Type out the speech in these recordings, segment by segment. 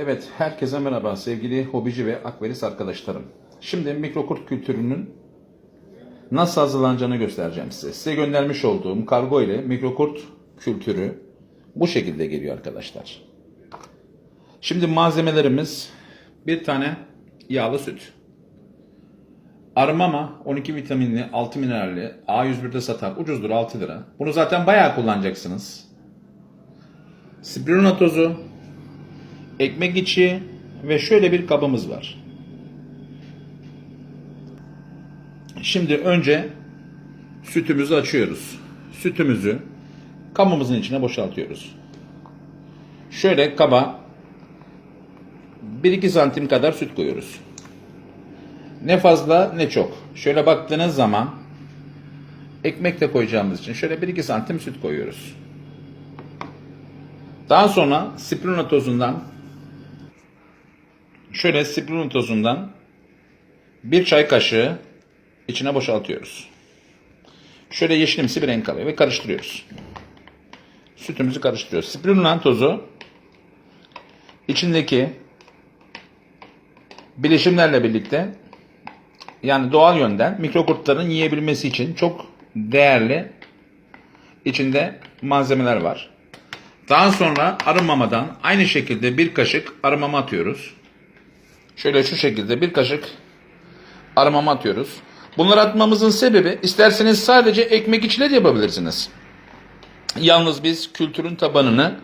Evet, herkese merhaba sevgili hobici ve akveris arkadaşlarım. Şimdi mikrokurt kültürünün nasıl hazırlanacağını göstereceğim size. Size göndermiş olduğum kargo ile mikrokurt kültürü bu şekilde geliyor arkadaşlar. Şimdi malzemelerimiz bir tane yağlı süt. Armama 12 vitaminli, 6 mineralli, A101'de satan ucuzdur 6 lira. Bunu zaten bayağı kullanacaksınız. Spirulina tozu, ekmek içi ve şöyle bir kabımız var. Şimdi önce sütümüzü açıyoruz. Sütümüzü kabımızın içine boşaltıyoruz. Şöyle kaba 1-2 santim kadar süt koyuyoruz. Ne fazla ne çok. Şöyle baktığınız zaman ekmek de koyacağımız için şöyle 1-2 santim süt koyuyoruz. Daha sonra spirulina tozundan şöyle spirulina tozundan bir çay kaşığı içine boşaltıyoruz. Şöyle yeşilimsi bir renk alıyor ve karıştırıyoruz. Sütümüzü karıştırıyoruz. Spirulina tozu içindeki bileşimlerle birlikte yani doğal yönden mikrokurtların yiyebilmesi için çok değerli içinde malzemeler var. Daha sonra arı mamadan aynı şekilde bir kaşık arı mama atıyoruz. Şöyle şu şekilde bir kaşık arı mama atıyoruz. Bunları atmamızın sebebi isterseniz sadece ekmek içine de yapabilirsiniz. Yalnız biz kültürün tabanını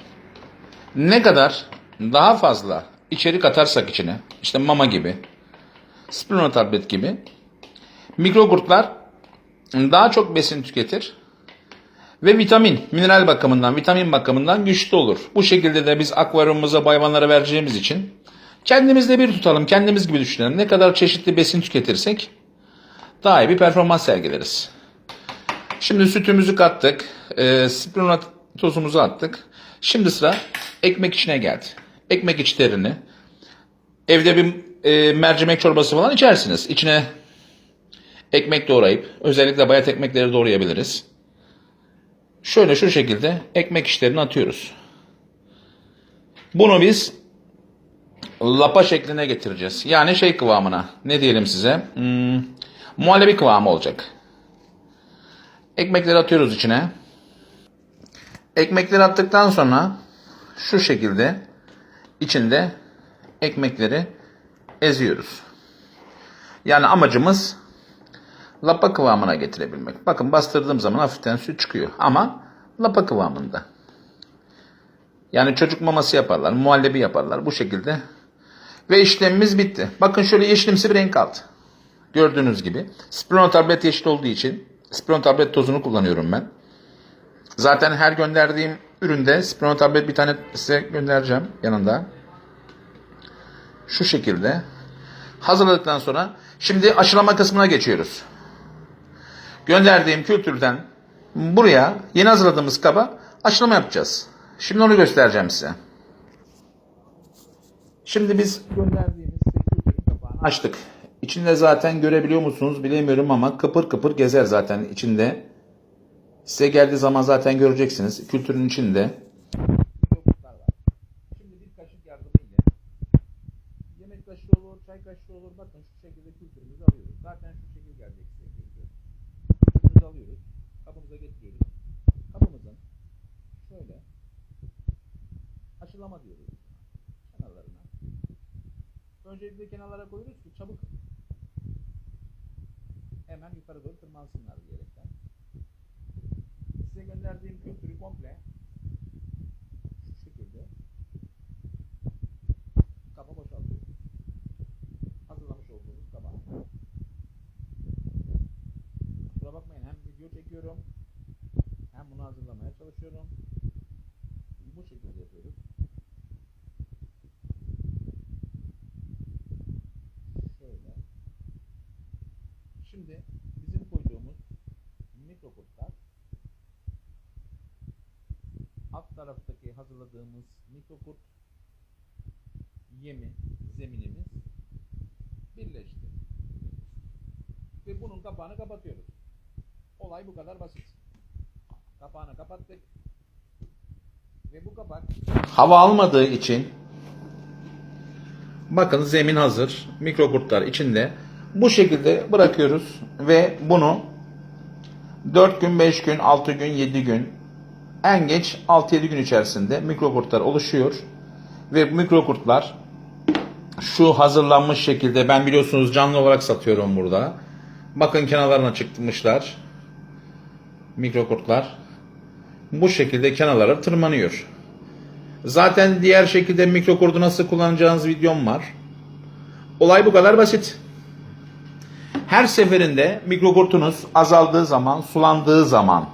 ne kadar daha fazla içerik atarsak içine işte mama gibi spirulina tablet gibi mikrokurtlar daha çok besin tüketir ve vitamin, mineral bakımından, vitamin bakımından güçlü olur. Bu şekilde de biz akvaryumumuza hayvanlara vereceğimiz için kendimizde bir tutalım, kendimiz gibi düşünelim. Ne kadar çeşitli besin tüketirsek daha iyi bir performans sergileriz. Şimdi sütümüzü kattık, e, spirulina tozumuzu attık. Şimdi sıra ekmek içine geldi. Ekmek içlerini evde bir e, mercimek çorbası falan içersiniz. İçine ekmek doğrayıp, özellikle bayat ekmekleri doğrayabiliriz. Şöyle şu şekilde ekmek işlerini atıyoruz. Bunu biz lapa şekline getireceğiz. Yani şey kıvamına. Ne diyelim size? Hmm, muhallebi kıvamı olacak. Ekmekleri atıyoruz içine. Ekmekleri attıktan sonra şu şekilde içinde ekmekleri eziyoruz. Yani amacımız lapa kıvamına getirebilmek. Bakın bastırdığım zaman hafiften süt çıkıyor ama lapa kıvamında. Yani çocuk maması yaparlar, muhallebi yaparlar bu şekilde. Ve işlemimiz bitti. Bakın şöyle yeşilimsi bir renk aldı. Gördüğünüz gibi. Spirulina tablet yeşil olduğu için spirulina tablet tozunu kullanıyorum ben. Zaten her gönderdiğim üründe spirulina tablet bir tane size göndereceğim yanında. Şu şekilde. Hazırladıktan sonra şimdi aşılama kısmına geçiyoruz gönderdiğim kültürden buraya yeni hazırladığımız kaba aşılama yapacağız. Şimdi onu göstereceğim size. Şimdi biz gönderdiğimiz kapağını açtık. İçinde zaten görebiliyor musunuz bilemiyorum ama kıpır kıpır gezer zaten içinde. Size geldiği zaman zaten göreceksiniz. Kültürün içinde. Şimdi bir kaşık yardımıyla yemek kaşığı olur, çay kaşığı olur. Bakın şu şekilde kültürümüzü alıyoruz. Zaten şu şekilde gelecek. Kültürümüzü alıyoruz. Kabımıza getiriyoruz. Kabımızın şöyle aşılama diyoruz kenarlarına. Öncelikle kenarlara koyuyoruz ki çabuk hemen yukarı doğru tırmansınlar diyerekten. Size gönderdiğim kültürü komple şu şekilde kaba boşaltıyoruz. Hazırlamış olduğumuz kaba. Kusura bakmayın hem video çekiyorum hem bunu hazırlamaya çalışıyorum. Bu şekilde yapıyoruz. Şöyle. Şimdi bizim koyduğumuz mikrokurtlar alt taraftaki hazırladığımız mikrokurt yemi, zeminimiz birleşti. Ve bunun kapağını kapatıyoruz. Olay bu kadar basit. Kapağını kapattık. Ve bu kapak hava almadığı için Bakın zemin hazır. Mikro kurtlar içinde. Bu şekilde bırakıyoruz ve bunu 4 gün, 5 gün, 6 gün, 7 gün en geç 6-7 gün içerisinde mikro kurtlar oluşuyor. Ve mikro kurtlar şu hazırlanmış şekilde ben biliyorsunuz canlı olarak satıyorum burada. Bakın kenarlarına çıkmışlar. Mikro kurtlar. Bu şekilde kenarlara tırmanıyor. Zaten diğer şekilde mikro kurdu nasıl kullanacağınız videom var. Olay bu kadar basit. Her seferinde mikro kurtunuz azaldığı zaman, sulandığı zaman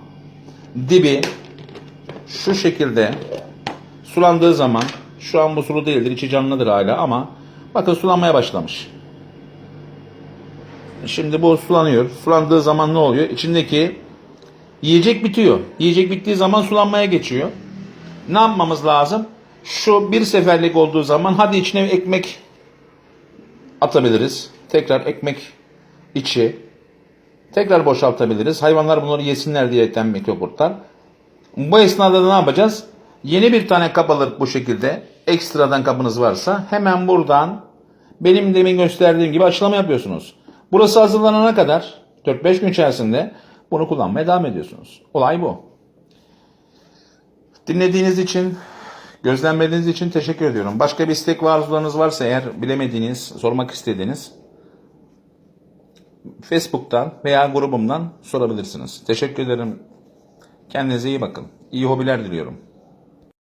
dibi şu şekilde sulandığı zaman şu an bu sulu değildir, içi canlıdır hala ama bakın sulanmaya başlamış. Şimdi bu sulanıyor. Sulandığı zaman ne oluyor? İçindeki yiyecek bitiyor. Yiyecek bittiği zaman sulanmaya geçiyor. Ne yapmamız lazım? Şu bir seferlik olduğu zaman hadi içine ekmek atabiliriz. Tekrar ekmek içi. Tekrar boşaltabiliriz. Hayvanlar bunları yesinler diyerekten mikrokurtlar. Bu esnada da ne yapacağız? Yeni bir tane kap alır bu şekilde. Ekstradan kapınız varsa hemen buradan benim demin gösterdiğim gibi açılama yapıyorsunuz. Burası hazırlanana kadar 4-5 gün içerisinde bunu kullanmaya devam ediyorsunuz. Olay bu. Dinlediğiniz için, gözlemlediğiniz için teşekkür ediyorum. Başka bir istek ve arzularınız varsa eğer bilemediğiniz, sormak istediğiniz Facebook'tan veya grubumdan sorabilirsiniz. Teşekkür ederim. Kendinize iyi bakın. İyi hobiler diliyorum.